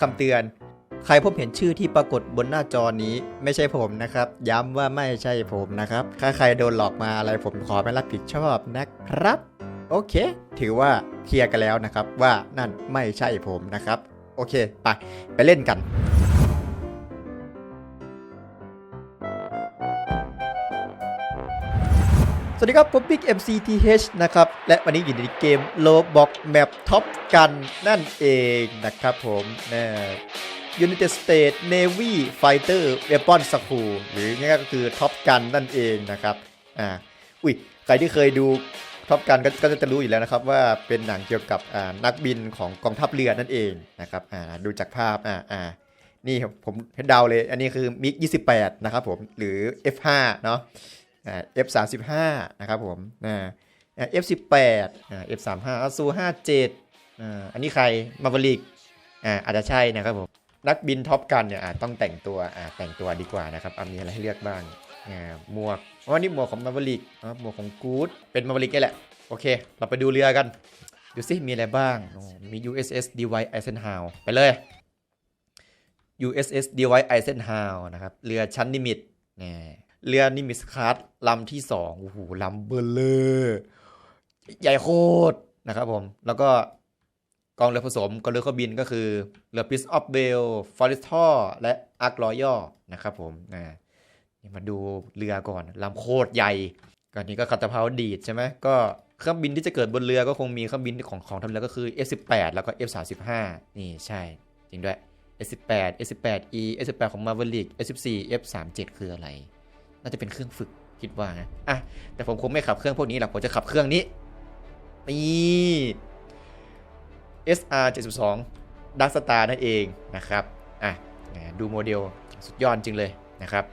คำเตือน ใครพบเห็นชื่อที่ปรากฏบนหน้าจอนี้ไม่ใช่ผมนะครับ ย้ำว่าไม่ใช่ผมนะครับ ถ้าใครโดนหลอกมาอะไรผมขอไม่รับผิดชอบนะครับ โอเค ถือว่าเคลียร์กันแล้วนะครับว่านั่นไม่ใช่ผมนะครับ โอเค ไป ไปเล่นกัน สวัสดีครับผมบิ๊ก MCTH นะครับ และวันนี้อยู่ในเกม Roblox Map Top Gun นั่นเองนะครับผมนะ United States Navy Fighter Weapon School หรือง่ายๆก็คือ Top Gun นั่นเองนะครับอ่าอุ้ยใครที่เคยดู Top Gun ก็จะรู้อยู่แล้วนะครับ ว่าเป็นหนังเกี่ยวกับอ่านักบินของกองทัพเรือนั่นเองนะครับอ่าดูจากภาพอ่าอ่านี่ครับผมเดาเลย อันนี้คือมิก28 นะครับผมหรือ F5 เนาะ อ่า F35 นะครับผมอ่าอ่า F18 อ่า F35 อาซู57อ่าอันนี้ใครมาบริกอ่าอาจจะใช่นะครับผมนักบินท็อปกันเนี่ยต้องแต่งตัวแต่งตัวดีกว่านะครับมีอะไรให้เลือกบ้างอ่าหมวกอ๋อนี่หมวกของมาบริกหมวกของกู๊ดเป็นมาบริกนี่แหละ โอเค เราไปดูเรือกัน ดูสิมีอะไรบ้างมี USS Dwight Eisenhower ไปเลย USS Dwight Eisenhower นะครับเรือชั้นนิมิตนี่ เรือนิมิตคลาสลำที่สองโอ้โหลำเบลเลอร์ใหญ่โคตรนะครับผม แล้วก็กองเรือผสมกองเรือเครื่องบินก็คือเรือ Prince of Wales Forrestal และ Ark Royal นะครับผมนะนี่มาดูเรือก่อนลำโคตรใหญ่ก่อนนี้ก็คาตาพาวดีดใช่ไหมก็เครื่องบินที่จะเกิดบนเรือก็คงมีเครื่องบินของของทำเรือก็คือ F18 แล้วก็ F35 นี่ใช่ จริงด้วย S18 S18E S18 ของ Maverick S14 F37 คืออะไร น่าจะเป็นเครื่องฝึกคิดว่านะอะแต่ผมคงไม่ขับเครื่องพวกนี้หรอกผมจะขับเครื่องนี้นี่ SR 72 Dark Star นั่นเองนะครับอะดูโมเดลสุดยอดจริงเลยนะครับ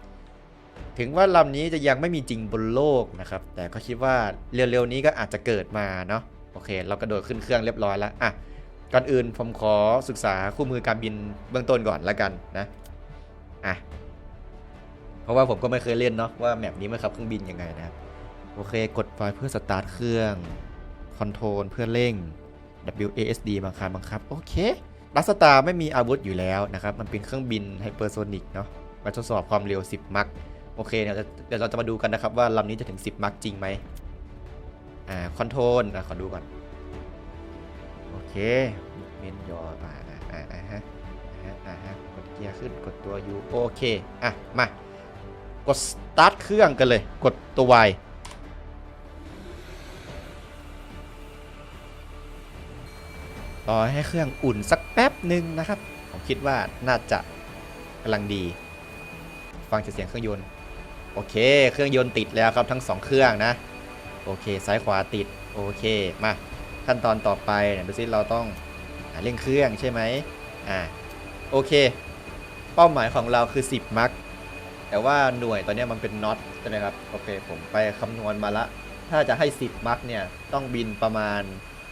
ถึงว่าลำนี้จะยังไม่มีจริงบนโลกนะครับ แต่ก็คิดว่าเร็วๆนี้ก็อาจจะเกิดมาเนาะโอเค เรากระโดดขึ้นเครื่องเรียบร้อยแล้วอะก่อนอื่นผมขอศึกษาคู่มือการบินเบื้องต้นก่อนแล้วกันนะอะ เพราะว่าผมก็ไม่เคยเล่นเนาะว่าแมปนี้มันขับเครื่องบินยังไงนะโอเคกดไฟเพื่อสตาร์ทเครื่องคอนโทรลเพื่อเร่ง WASD บังคับบังคับ โอเคลัสตาไม่มีอาวุธอยู่แล้วนะครับ มันเป็นเครื่องบินไฮเปอร์โซนิกเนาะมาทดสอบความเร็ว 10 มัคโอเคเดี๋ยวเราจะมาดูกันนะครับว่าลำนี้จะถึง 10 มัคจริงไหมอ่าคอนโทรลอะขอดูก่อน โอเคเมนยออ่าอ่าอ่าฮะอ่าฮะอ่าฮะกดเกียร์ขึ้นกดตัว U โอเค อะ มา กดสตาร์ทเครื่องกันเลย กดตัว Y รอให้เครื่องอุ่นสักแป๊บหนึ่งนะครับ ผมคิดว่าน่าจะกำลังดี ฟังเสียงเครื่องยนต์ โอเค เครื่องยนต์ติดแล้วครับทั้งสองเครื่องนะ โอเค ซ้ายขวาติด โอเค มา ขั้นตอนต่อไปเนี่ยดูซิเราต้องอเร่งเครื่องใช่ไหมอ่า โอเค เป้าหมายของเราคือ 10 มัค แต่ว่าหน่วยตอนนี้มันเป็นน็อตใช่ไหมครับโอเคผมไปคำนวณมาละ ถ้าจะให้ 10 มัคเนี่ย ต้องบินประมาณ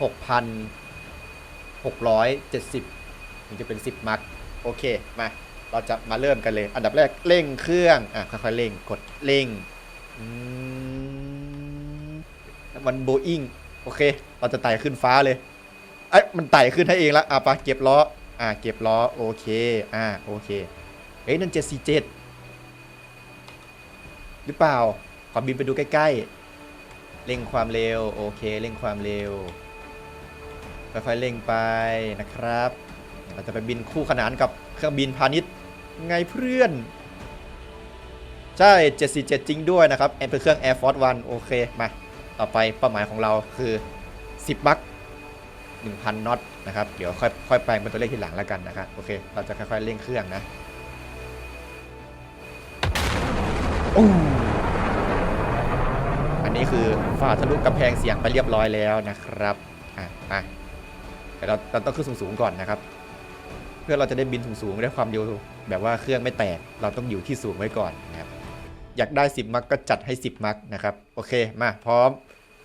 6,670 ถึงจะเป็น 10 มัคโอเค มา เราจะมาเริ่มกันเลย อันดับแรกเร่งเครื่อง อะ ค่อยๆเร่งกดเร่งมันโบอิงโอเค เราจะไต่ขึ้นฟ้าเลยเอ้ยมันไต่ขึ้นให้เองละอะปะเก็บล้อ อะเก็บล้อ โอเค อะโอเค เฮ้ยนั่นเจ็ดสี่เจ็ด หรือเปล่า ขอบินไปดูใกล้ๆ เร่งความเร็ว โอเค เร่งความเร็ว ค่อยๆ เร่งไปนะครับ เราจะไปบินคู่ขนานกับเครื่องบินพาณิชย์ ไงเพื่อน ใช่ 747 จริงด้วยนะครับแอนเป็นเครื่อง Air Force One โอเค มา ต่อไปเป้าหมายของเราคือ 10มัค1,000 น็อตนะครับ เดี๋ยวค่อยค่อยแปลงเป็นตัวเลขทีหลังแล้วกันนะครับ โอเค เราจะค่อยๆ เร่งเครื่องนะโอ้ นี้คือฝ่าทะลุกำแพงเสียงไปเรียบร้อยแล้วนะครับอะมาแต่เราเราต้องขึ้นสูงๆก่อนนะครับ เพื่อเราจะได้บินสูงๆได้ความเร็วแบบว่าเครื่องไม่แตกเราต้องอยู่ที่สูงไว้ก่อนนะครับอยากได้ 10 มักก็จัดให้ 10 มักนะครับ โอเคมาพร้อม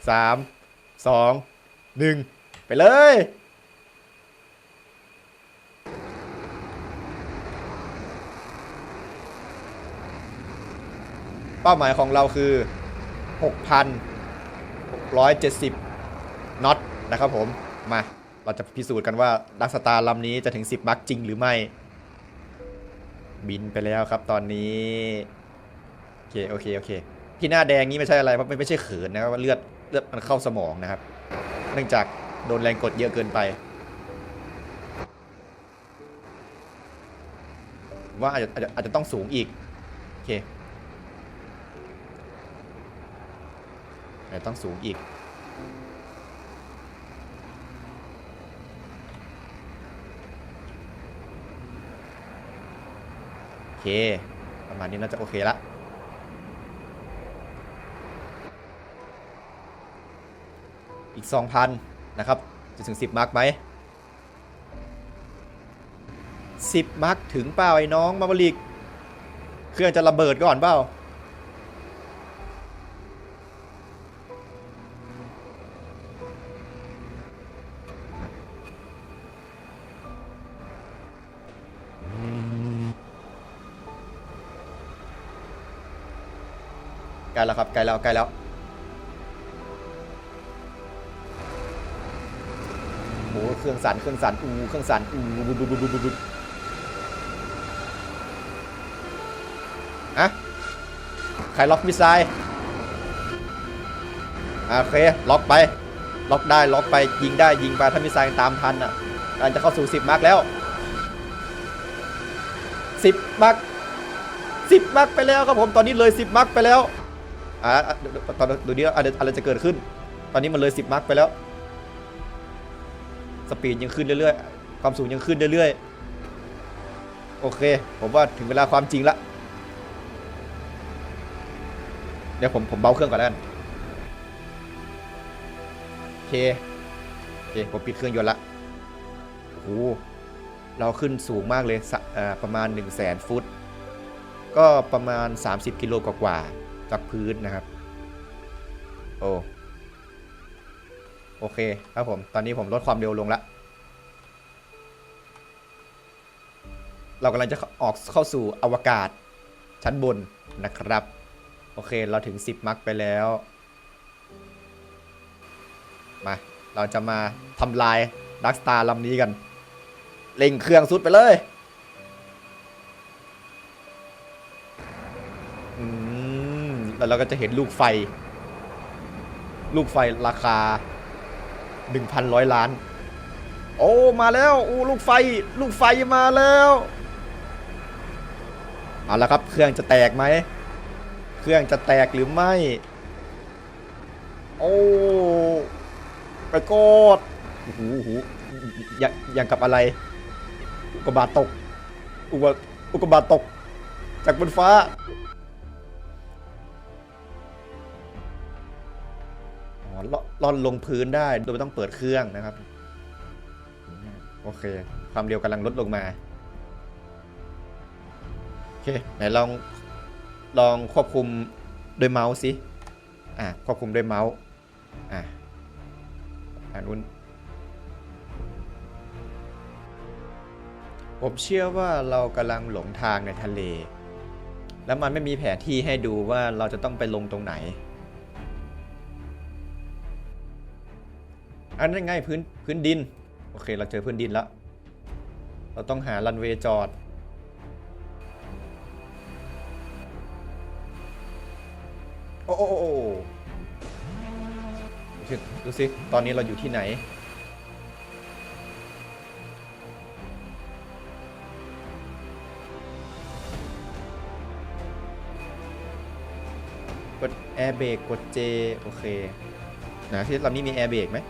3 2 1 ไปเลยเป้าหมายของเราคือ 6,670น็อตนะครับผม มาเราจะพิสูจน์กันว่าดักสตาร์ลำนี้จะถึง 10 มักจริงหรือไม่ บินไปแล้วครับตอนนี้ โอเค โอเค โอเค ที่หน้าแดงนี้ไม่ใช่อะไรเพราะไม่ใช่เขินนะครับเลือดเลือดมันเข้าสมองนะครับ เนื่องจากโดนแรงกดเยอะเกินไปว่าอาจจะอาจจะอาจจะต้องสูงอีก โอเค อาจจะต้องสูงอีก โอเค ประมาณนี้น่าจะโอเคละอีก 2,000 นะครับ จะถึง 10 มาร์กไหม 10 มาร์กถึงเปล่าไอ้น้องมาบลิก เครื่องจะระเบิดก่อนเปล่า กล้แล้วครับใกล้แล้วใกล้แล้วโอ้หเครื่องสั่นเครื่องสั่นอูเครื่องสั่นอูบุบบุบบุบบุบอะใครล็อกมิสไซล์โอเคล็อกไป ล็อกได้ล็อกไปยิงได้ยิงไปถ้ามิสไซล์ตามทันอะกำลังจะเข้าสู่10มาร์กแล้ว10มาร์ก10มาร์กไปแล้วครับผมตอนนี้เลย 10มาร์กไปแล้ว อ่าตอนดูนี้อะไรจะเกิดขึ้น ตอนนี้มันเลย10มาร์กไปแล้ว สปีดยังขึ้นเรื่อยๆ ความสูงยังขึ้นเรื่อยๆ โอเค ผมว่าถึงเวลาความจริงละ เดี๋ยวผมผมเบาเครื่องก่อนแล้วกัน โอเค โอเค ผมปิดเครื่องยนต์ละโอ้โหเราขึ้นสูงมากเลยประมาณ 1 0 0 0 0แสนฟุต ก็ประมาณ 30 กิโลกว่าๆ จากพื้นนะครับ โอ้โอเคครับผม ตอนนี้ผมลดความเร็วลงละ เรากำลังจะออกเข้าสู่อวกาศชั้นบนนะครับ โอเคเราถึง 10 มักไปแล้ว มา เราจะมาทำลายดักสตาร์ลำนี้กัน เร่งเครื่องสุดไปเลย อืม แล้วเราก็จะเห็นลูกไฟ ลูกไฟราคา 1,100 ล้าน โอ้มาแล้วอู้ลูกไฟ ลูกไฟมาแล้วเอาละครับ เครื่องจะแตกไหม เครื่องจะแตกหรือไม่ โอ้ไปโกดโอ้โหโอ้โหอย่างอย่างกับอะไร อุกบาตตก อุกกาอุกบาตตก จากบนฟ้า ล่อนลงพื้นได้โดยไม่ต้องเปิดเครื่องนะครับ โอเค ความเร็วกำลังลดลงมา โอเค ไหนลองลองควบคุมด้วยเมาส์สิอะควบคุมด้วยเมาส์อะอันนู้นผมเชื่อว่าเรากำลังหลงทางในทะเล แล้วมันไม่มีแผนที่ให้ดูว่าเราจะต้องไปลงตรงไหน อันนั้นไงพื้นพื้นดิน โอเคเราเจอพื้นดินแล้ว เราต้องหารันเวย์จอด โอ้โอ้โอ้โอ้ดูสิดูสิ ตอนนี้เราอยู่ที่ไหน กดแอร์เบรกกด J โอเค นะที่ลำนี้มีแอร์เบรกไหม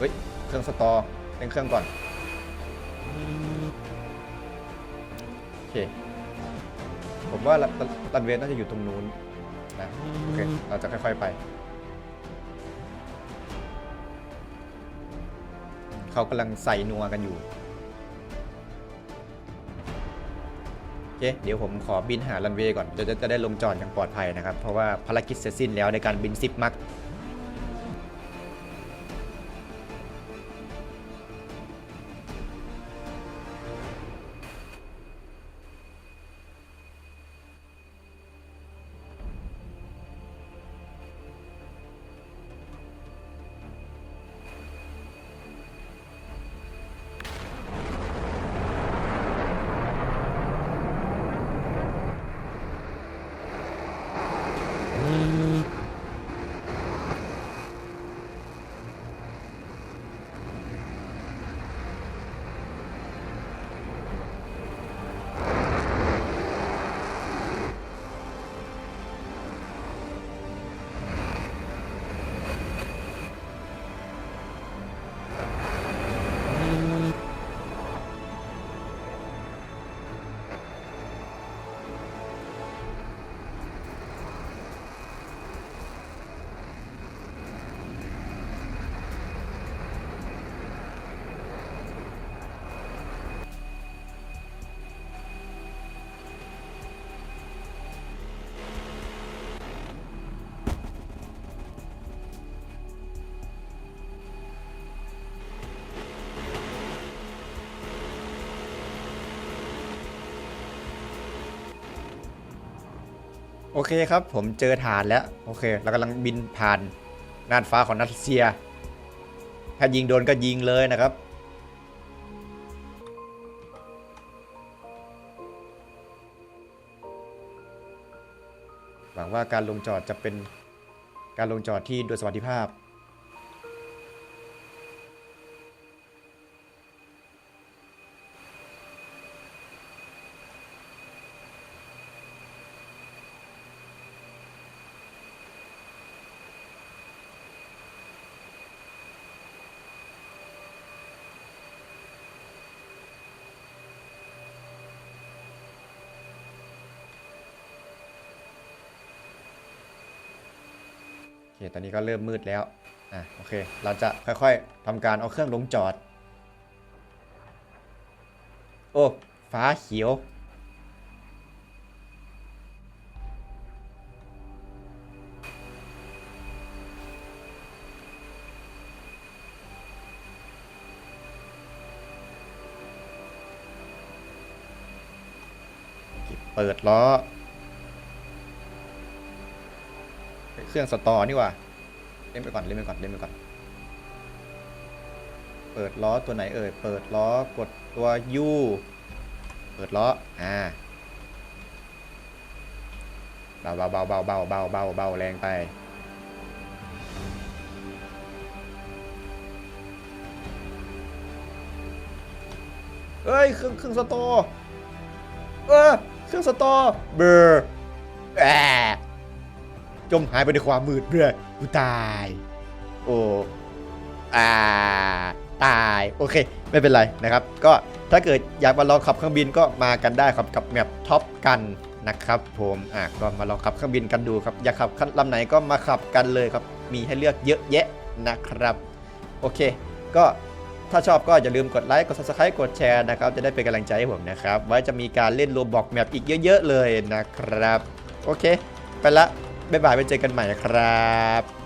เฮ้ย เครื่องสตอร์เร่งเครื่องก่อน โอเค ผมว่ารันเวย์น่าจะอยู่ตรงนู้นนะ โอเค เราจะค่อยๆไป เขากำลังใส่นัวกันอยู่ โอเค เดี๋ยวผมขอบินหารันเวย์ก่อนจะจะจะได้ลงจอดอย่างปลอดภัยนะครับ เพราะว่าภารกิจเสร็จสิ้นแล้วในการบินซิปมัก โอเคครับ ผมเจอฐานแล้ว โอเคเรากำลังบินผ่านน่านฟ้าของนัสเซีย ถ้ายิงโดนก็ยิงเลยนะครับหวังว่าการลงจอดจะเป็นการลงจอดที่โดยสวัสดิภาพ ค ตอนนี้ก็เริ่มมืดแล้ว อะ โอเค เราจะค่อยๆทำการเอาเครื่องลงจอด โอ้ ฟ้าเขียว เปิดล้อ เครื่องสตอนี่ว่าเล่นไปก่อนเล่นไปก่อนเล่นไปก่อน เปิดล้อตัวไหนเอ่ยเปิดล้อกดตัว U เปิดล้ออ่าเบาเบาเบาเบาเบาเบาเบาเบาแรงไปเอ้ยเครื่องเครื่องสตอเออเครื่องสตอเบอร์แอะ จมหายไปในความมืดเบื่อกูตาย โอ้อ่าตายโอเค ไม่เป็นไรนะครับ ก็ถ้าเกิดอยากมาลองขับเครื่องบินก็มากันได้ครับกับแมปท็อปกันนะครับผมอะก็มาลองขับเครื่องบินกันดูครับ อยากขับลำไหนก็มาขับกันเลยครับ มีให้เลือกเยอะแยะนะครับ โอเค ก็ถ้าชอบก็อย่าลืมกดไลค์ กด subscribe กดแชร์นะครับ จะได้เป็นกำลังใจให้ผมนะครับ ไว้จะมีการเล่นโรบอกแมปอีกเยอะ ๆ เลยนะครับ โอเค ไปละ บ๊ายบายไปเจอกันใหม่ครับ